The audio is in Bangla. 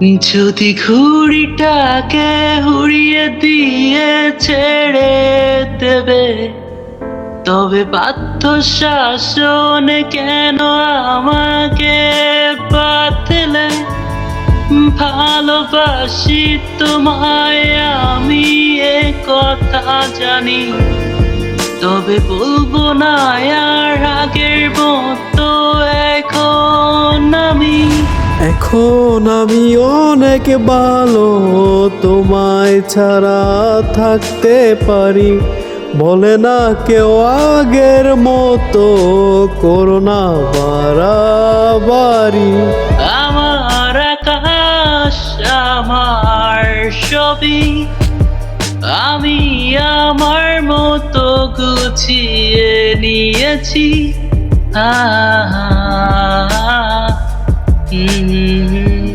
যদি ঘুড়িটাকে উড়িয়ে দিয়ে ছেড়ে দেবে, তবে বাধ্য শাসন কেন আমাকে বাতলে ভালোবাসি তোমায়, আমি এ কথা জানি। তবে বলব না, আর আগের মতো এখন আমি অনেক ভালো তোমায় ছাড়া থাকতে পারি। বলে না কেউ আগের মতো করোনা বাড়াবাড়ি আমার আকাশ আমার ছবি আমি আমার মতো গুছিয়ে নিয়েছি। আহা, mm-hmm.